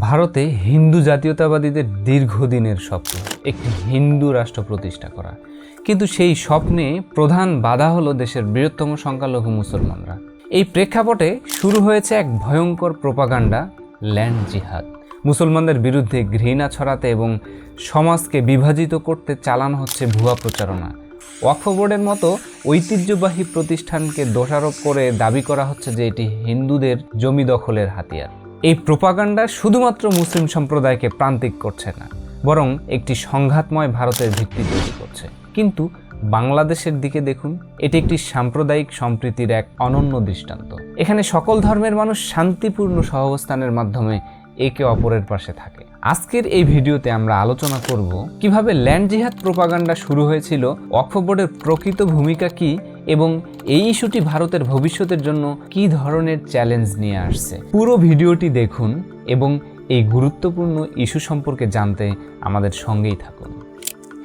ভারতে হিন্দু জাতীয়তাবাদীদের দীর্ঘদিনের স্বপ্ন, একটি হিন্দু রাষ্ট্র প্রতিষ্ঠা করা। কিন্তু সেই স্বপ্নে প্রধান বাধা হলো দেশের বৃহত্তম সংখ্যালঘু মুসলমানরা। এই প্রেক্ষাপটে শুরু হয়েছে এক ভয়ঙ্কর প্রোপাগান্ডা, ল্যান্ড জিহাদ। মুসলমানদের বিরুদ্ধে ঘৃণা ছড়াতে এবং সমাজকে বিভাজিত করতে চালানো হচ্ছে ভুয়া প্রচারণা। ওয়াকফ বোর্ডের মতো ঐতিহ্যবাহী প্রতিষ্ঠানকে দোষারোপ করে দাবি করা হচ্ছে যে এটি হিন্দুদের জমি দখলের হাতিয়ার। এই প্রোপাগান্ডা শুধুমাত্র মুসলিম সম্প্রদায়কে প্রান্তিক করছে না, বরং একটি সংঘাতময় ভারতের ভিত্তি তৈরি করছে। কিন্তু বাংলাদেশের দিকে দেখুন, এটি একটি সাম্প্রদায়িক সম্প্রীতির এক অনন্য দৃষ্টান্ত। এখানে সকল ধর্মের মানুষ শান্তিপূর্ণ সহাবস্থানের মাধ্যমে একে অপরের পাশে থাকে। আজকের এই ভিডিওতে আমরা আলোচনা করব, কীভাবে ল্যান্ড জিহাদ প্রোপাগান্ডা শুরু হয়েছিল ওয়াকফ বোর্ডের প্রকৃত ভূমিকা কি এবং এই ইস্যুটি ভারতের ভবিষ্যতের জন্য কি ধরনের চ্যালেঞ্জ নিয়ে আসছে। পুরো ভিডিওটি দেখুন এবং এই গুরুত্বপূর্ণ ইস্যু সম্পর্কে জানতে আমাদের সঙ্গেই থাকুন।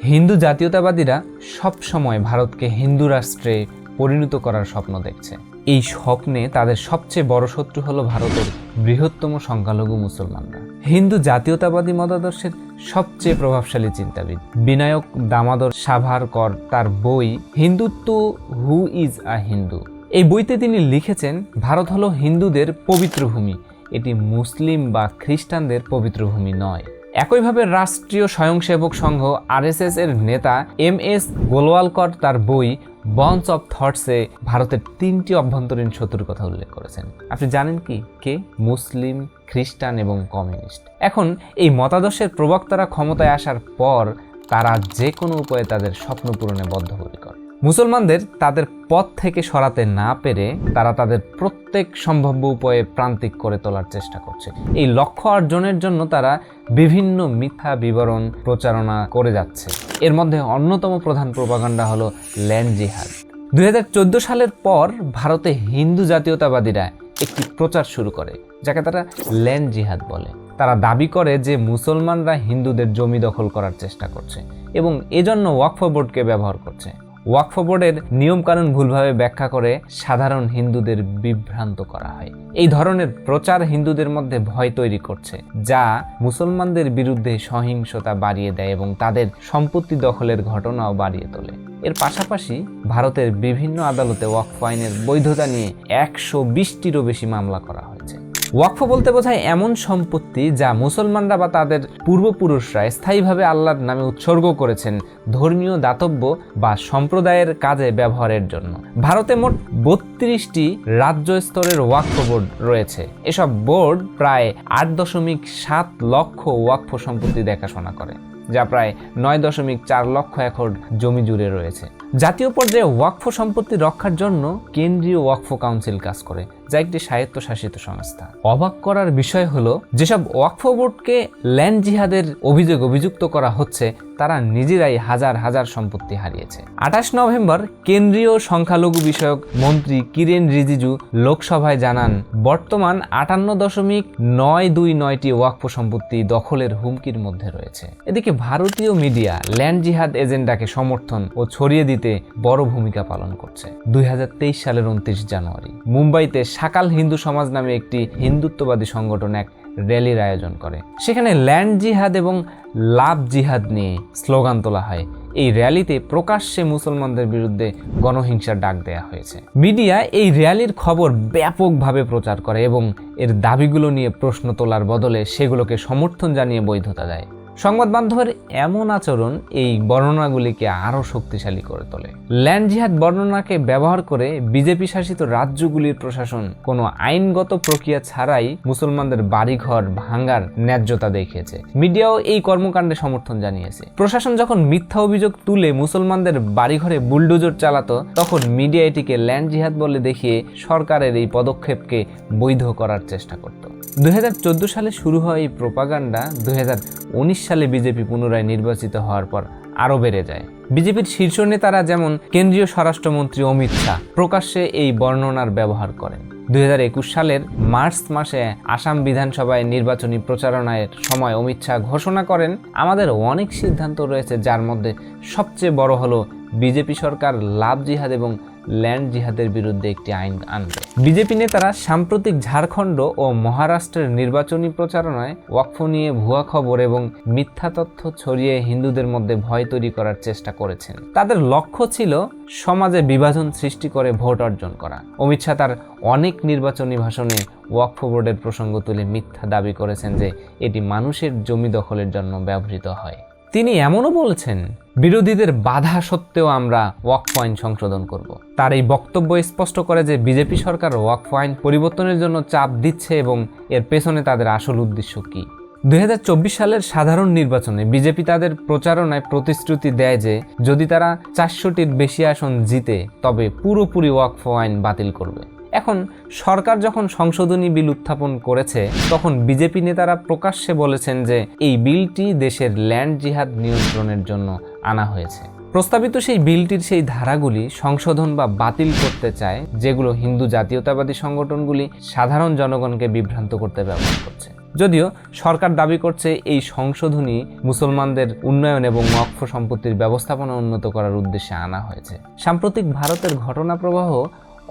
হিন্দু জাতীয়তাবাদীরা সব সময় ভারতকে হিন্দু রাষ্ট্রে পরিণত করার স্বপ্ন দেখছে। এই স্বপ্নে তাদের সবচেয়ে বড় শত্রু হলো ভারতের বৃহত্তম সংখ্যালঘু মুসলমানরা। হিন্দু জাতীয়তাবাদী মতাদর্শের সবচেয়ে প্রভাবশালী চিন্তাবিদ। বিনায়ক দামোদর সাভারকর তার বই Hindutva, who is a Hindu এই বইতে তিনি লিখেছেন, ভারত হলো হিন্দুদের পবিত্র ভূমি। এটি মুসলিম বা খ্রিস্টানদের পবিত্র ভূমি নয়। একইভাবে রাষ্ট্রীয় স্বয়ংসেবক সংঘ আরএসএস এর নেতা এম এস গোলওয়ালকর তার বই বন্স অফ থটসে ভারতের তিনটি অভ্যন্তরীণ শত্রুর কথা উল্লেখ করেছেন। আপনি জানেন কি? কে? মুসলিম, খ্রিস্টান এবং কমিউনিস্ট। এখন এই মতাদর্শের প্রবক্তারা ক্ষমতায় আসার পর তারা যে কোনো উপায়ে তাদের স্বপ্ন পূরণে বদ্ধপরিকর। মুসলমানদের তাদের পথ থেকে সরাতে না পেরে তারা তাদের প্রত্যেক সম্ভাব্য উপায়ে প্রান্তিক করে তোলার চেষ্টা করছে। এই লক্ষ্য অর্জনের জন্য তারা বিভিন্ন মিথ্যা বিবরণ প্রচারণা করে যাচ্ছে। এর মধ্যে অন্যতম প্রধান প্রপাগান্ডা হলো ল্যান্ড জিহাদ। দুই হাজার চোদ্দ সালের পর ভারতে হিন্দু জাতীয়তাবাদীরা একটি প্রচার শুরু করে, যাকে তারা ল্যান্ড জিহাদ বলে। তারা দাবি করে যে মুসলমানরা হিন্দুদের জমি দখল করার চেষ্টা করছে এবং এজন্য ওয়াকফ বোর্ডকে ব্যবহার করছে। ওয়াকফ বোর্ডের নিয়মকানুন ভুলভাবে ব্যাখ্যা করে সাধারণ হিন্দুদের বিভ্রান্ত করা হয়। এই ধরনের প্রচার হিন্দুদের মধ্যে ভয় তৈরি করছে, যা মুসলমানদের বিরুদ্ধে সহিংসতা বাড়িয়ে দেয় এবং তাদের সম্পত্তি দখলের ঘটনাও বাড়িয়ে তোলে। এর পাশাপাশি ভারতের বিভিন্ন আদালতে ওয়াকফ আইনের বৈধতা নিয়ে একশো বিশটিরও বেশি মামলা করা ওয়াকফ বলতে বোঝায় এমন সম্পত্তি যা মুসলমানরা বা তাদের পূর্বপুরুষরা স্থায়ীভাবে আল্লাহর নামে উৎসর্গ করেছেন ধর্মীয় দাতব্য বা সম্প্রদায়ের কাজে ব্যবহারের জন্য। ভারতে মোট বত্রিশটি রাজ্য স্তরের ওয়াকফ বোর্ড রয়েছে। এসব বোর্ড প্রায় আট দশমিক সাত লক্ষ ওয়াকফ সম্পত্তি দেখাশোনা করে। যা প্রায় নয় দশমিক চার লক্ষ একর জমি জুড়ে রয়েছে। জাতীয় পর্যায়ে ওয়াকফ সম্পত্তি রক্ষার জন্য কেন্দ্রীয় ওয়াকফ কাউন্সিল কাজ করে, যা একটি স্বায়ত্তশাসিত সংস্থা। অবাক করার বিষয় হলো, যেসব ওয়াকফ বোর্ডকে ল্যান্ড জিহাদের অভিযোগ অভিযুক্ত করা হচ্ছে তারা নিজেরাই হাজার হাজার সম্পত্তি হারিয়েছে। আঠাশ নভেম্বর কেন্দ্রীয় সংখ্যালঘু বিষয়ক মন্ত্রী কিরেন রিজিজু লোকসভায় জানান, বর্তমান আটান্ন দশমিক নয় দুই নয়টি ওয়াকফ সম্পত্তি দখলের হুমকির মধ্যে রয়েছে। এদিকে ভারতীয় মিডিয়া ল্যান্ড জিহাদ এজেন্ডাকে সমর্থন ও ছড়িয়ে দিতে বড় ভূমিকা পালন করছে। দুই হাজার তেইশ সালের উনত্রিশ জানুয়ারি, মুম্বাইতে সাকাল হিন্দু সমাজ নামে একটি হিন্দুত্ববাদী সংগঠন এক র্যালির আয়োজন করে। সেখানে ল্যান্ড জিহাদ এবং লাভ জিহাদ নিয়ে স্লোগান তোলা হয়। এই র্যালিতে প্রকাশ্যে মুসলমানদের বিরুদ্ধে গণহিংসার ডাক দেয়া হয়েছে। মিডিয়া এই র্যালির খবর ব্যাপকভাবে প্রচার করে এবং এর দাবিগুলো নিয়ে প্রশ্ন তোলার বদলে সেগুলোকে সমর্থন জানিয়ে বৈধতা দেয়। সংবাদ মাধ্যমের এমন আচরণ এই বর্ণনাগুলিকে আরও শক্তিশালী করে তোলে। ল্যান্ড জিহাদ বর্ণনাকে ব্যবহার করে বিজেপি শাসিত রাজ্যগুলির প্রশাসন কোনো আইনগত প্রক্রিয়া ছাড়াই মুসলমানদের বাড়িঘর ভাঙ্গার ন্যায্যতা দেখিয়েছে। মিডিয়াও এই কর্মকাণ্ডে সমর্থন জানিয়েছে। প্রশাসন যখন মিথ্যা অভিযোগ তুলে মুসলমানদের বাড়িঘরে বুলডোজর চালাতো, তখন মিডিয়া এটিকে ল্যান্ড জিহাদ বলে দেখিয়ে সরকারের এই পদক্ষেপকে বৈধ করার চেষ্টা করত। দুই হাজার চোদ্দ সালে শুরু হওয়া এই প্রোপাগান্ডা, দুই সালে বিজেপি পুনরায় নির্বাচিত হওয়ার পর আরও বেড়ে যায়। বিজেপির শীর্ষ নেতারা যেমন কেন্দ্রীয় স্বরাষ্ট্রমন্ত্রী অমিত শাহ প্রকাশ্যে এই বর্ণনার ব্যবহার করেন। দুই হাজার একুশ সালের মার্চ মাসে আসাম বিধানসভায় নির্বাচনী প্রচারণায় সময় অমিত শাহ ঘোষণা করেন, আমাদের অনেক সিদ্ধান্ত রয়েছে, যার মধ্যে সবচেয়ে বড় হলো বিজেপি সরকার লাভ জিহাদ এবং ল্যান্ড জিহাদের বিরুদ্ধে একটি আইন আনবে। বিজেপি নেতারা সাম্প্রতিক ঝাড়খণ্ড ও মহারাষ্ট্রের নির্বাচনী প্রচারণায় ওয়াকফ নিয়ে ভুয়া খবর এবং মিথ্যা তথ্য ছড়িয়ে হিন্দুদের মধ্যে ভয় তৈরি করার চেষ্টা করেছেন। তাদের লক্ষ্য ছিল সমাজে বিভাজন সৃষ্টি করে ভোট অর্জন করা। অমিত শাহ তার অনেক নির্বাচনী ভাষণে ওয়াকফ বোর্ডের প্রসঙ্গ তুলে মিথ্যা দাবি করেছেন যে এটি মানুষের জমি দখলের জন্য ব্যবহৃত হয়। তিনি এমনও বলছেন, বিরোধীদের বাধা সত্ত্বেও আমরা ওয়াকফ আইন সংশোধন করব। তার এই বক্তব্য স্পষ্ট করে যে বিজেপি সরকার ওয়াক আইন পরিবর্তনের জন্য চাপ দিচ্ছে এবং এর পেছনে তাদের আসল উদ্দেশ্য কী? দুই হাজার চব্বিশ সালের সাধারণ নির্বাচনে বিজেপি তাদের প্রচারণায় প্রতিশ্রুতি দেয় যে, যদি তারা চারশোটির বেশি আসন জিতে, তবে পুরোপুরি ওয়াকফ আইন বাতিল করবে। এখন সরকার যখন সংশোধনী বিল উত্থাপন করেছে, তখন বিজেপি নেতারা প্রকাশ্যে বলেছেন যে এই বিলটি দেশের ল্যান্ড জিহাদ নিয়ন্ত্রণের জন্য আনা হয়েছে। প্রস্তাবিত সেই বিলটির সেই ধারাগুলি সংশোধন বা বাতিল করতে চায়, যেগুলো হিন্দু জাতীয়তাবাদী সংগঠনগুলি সাধারণ জনগণকে বিভ্রান্ত করতে ব্যবহার করছে। যদিও সরকার দাবি করছে এই সংশোধনী মুসলমানদের উন্নয়ন এবং মক্ষ সম্পত্তির ব্যবস্থাপনা উন্নত করার উদ্দেশ্যে আনা হয়েছে। সাম্প্রতিক ভারতের ঘটনা প্রবাহ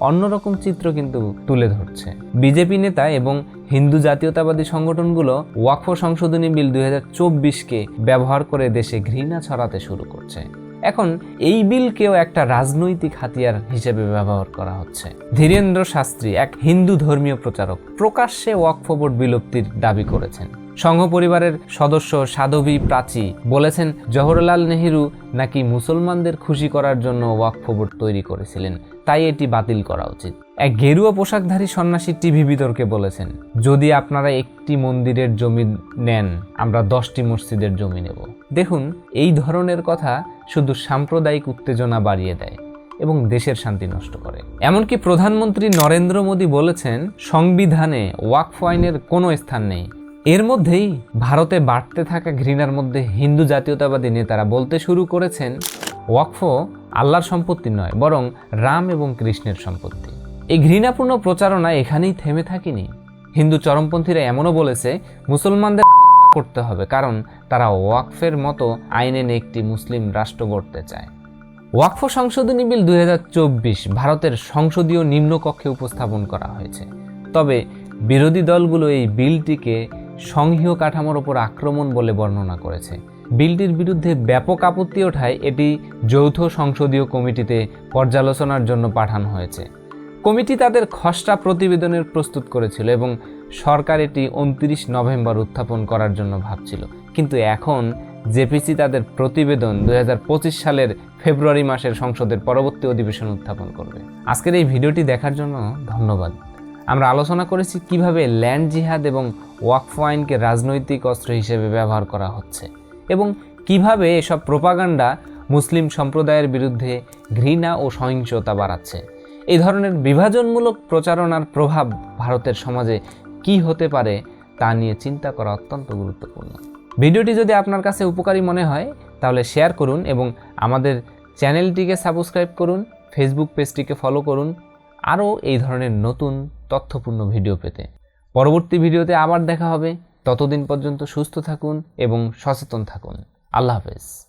অন্যরকম চিত্র কিন্তু তুলে ধরছে। বিজেপি নেতা এবং হিন্দু জাতীয়তাবাদী সংগঠনগুলো ওয়াকফ সংশোধনী বিল দুই কে ব্যবহার করে দেশে ঘৃণা ছড়াতে শুরু করছে। এখন এই বিলকেও একটা রাজনৈতিক হাতিয়ার হিসেবে ব্যবহার করা হচ্ছে। ধীরেন্দ্র শাস্ত্রী, এক হিন্দু ধর্মীয় প্রচারক, প্রকাশ্যে ওয়াকফ বোর্ড বিলুপ্তির দাবি করেছেন। সংঘ পরিবারের সদস্য সাধবী প্রাচী বলেছেন, জওহরলাল নেহেরু নাকি মুসলমানদের খুশি করার জন্য ওয়াকফ বোর্ড তৈরি করেছিলেন। তাই এটি বাতিল করা উচিত। এক গেরুয়া পোশাকধারী সন্ন্যাসী টিভি বিতর্কে বলেছেন, যদি আপনারা একটি মন্দিরের জমি নেন, আমরা দশটি মসজিদের জমি নেব। দেখুন, এই ধরনের কথা শুধু সাম্প্রদায়িক উত্তেজনা বাড়িয়ে দেয় এবং দেশের শান্তি নষ্ট করে। এমনকি প্রধানমন্ত্রী নরেন্দ্র মোদী বলেছেন, সংবিধানে ওয়াকফ আইনের কোনো স্থান নেই। এর মধ্যেই ভারতে বাড়তে থাকা ঘৃণার মধ্যে হিন্দু জাতীয়তাবাদী নেতারা বলতে শুরু করেছেন ওয়াকফ আল্লাহর সম্পত্তি নয়, বরং রাম এবং কৃষ্ণের সম্পত্তি। এই ঘৃণাপূর্ণ প্রচারণা এখানেই থেমে থাকেনি। হিন্দু চরমপন্থীরা এমনও বলেছে, মুসলমানদের করতে হবে, কারণ তারা ওয়াকফের মতো আইন এনে একটি মুসলিম রাষ্ট্র গড়তে চায়। ওয়াকফ সংশোধনী বিল দুই হাজার চব্বিশ ভারতের সংসদীয় নিম্নকক্ষে উপস্থাপন করা হয়েছে। তবে বিরোধী দলগুলো এই বিলটিকে সংঘীয় কাঠামোর ওপর আক্রমণ বলে বর্ণনা করেছে। বিলটির বিরুদ্ধে ব্যাপক আপত্তি ওঠায় এটি যৌথ সংসদীয় কমিটিতে পর্যালোচনার জন্য পাঠানো হয়েছে। কমিটি তাদের খসড়া প্রতিবেদনের প্রস্তুত করেছিল এবং সরকার এটি উনত্রিশ নভেম্বর উত্থাপন করার জন্য ভাবছিল। কিন্তু এখন জেপিসি তাদের প্রতিবেদন দু হাজার পঁচিশ সালের ফেব্রুয়ারি মাসের সংসদের পরবর্তী অধিবেশন উত্থাপন করবে। আজকের এই ভিডিওটি দেখার জন্য ধন্যবাদ। আমরা আলোচনা করেছি কীভাবে ল্যান্ড জিহাদ এবং ওয়াকফ আইনকে রাজনৈতিক অস্ত্র হিসেবে ব্যবহার করা হচ্ছে। এবং কীভাবে এসব প্রোপাগান্ডা মুসলিম সম্প্রদায়ের বিরুদ্ধে ঘৃণা ও সহিংসতা বাড়াচ্ছে? এই ধরনের বিভাজনমূলক প্রচারণার প্রভাব ভারতের সমাজে কি হতে পারে তা নিয়ে চিন্তা করা অত্যন্ত গুরুত্বপূর্ণ। ভিডিওটি যদি আপনার কাছে উপকারী মনে হয়, তাহলে শেয়ার করুন এবং আমাদের চ্যানেলটিকে সাবস্ক্রাইব করুন, ফেসবুক পেজটিকে ফলো করুন, আরও এই ধরনের নতুন তথ্যপূর্ণ ভিডিও পেতে। পরবর্তী ভিডিওতে আবার দেখা হবে। ততদিন পর্যন্ত সুস্থ থাকুন এবং সচেতন থাকুন। আল্লাহ হাফেজ।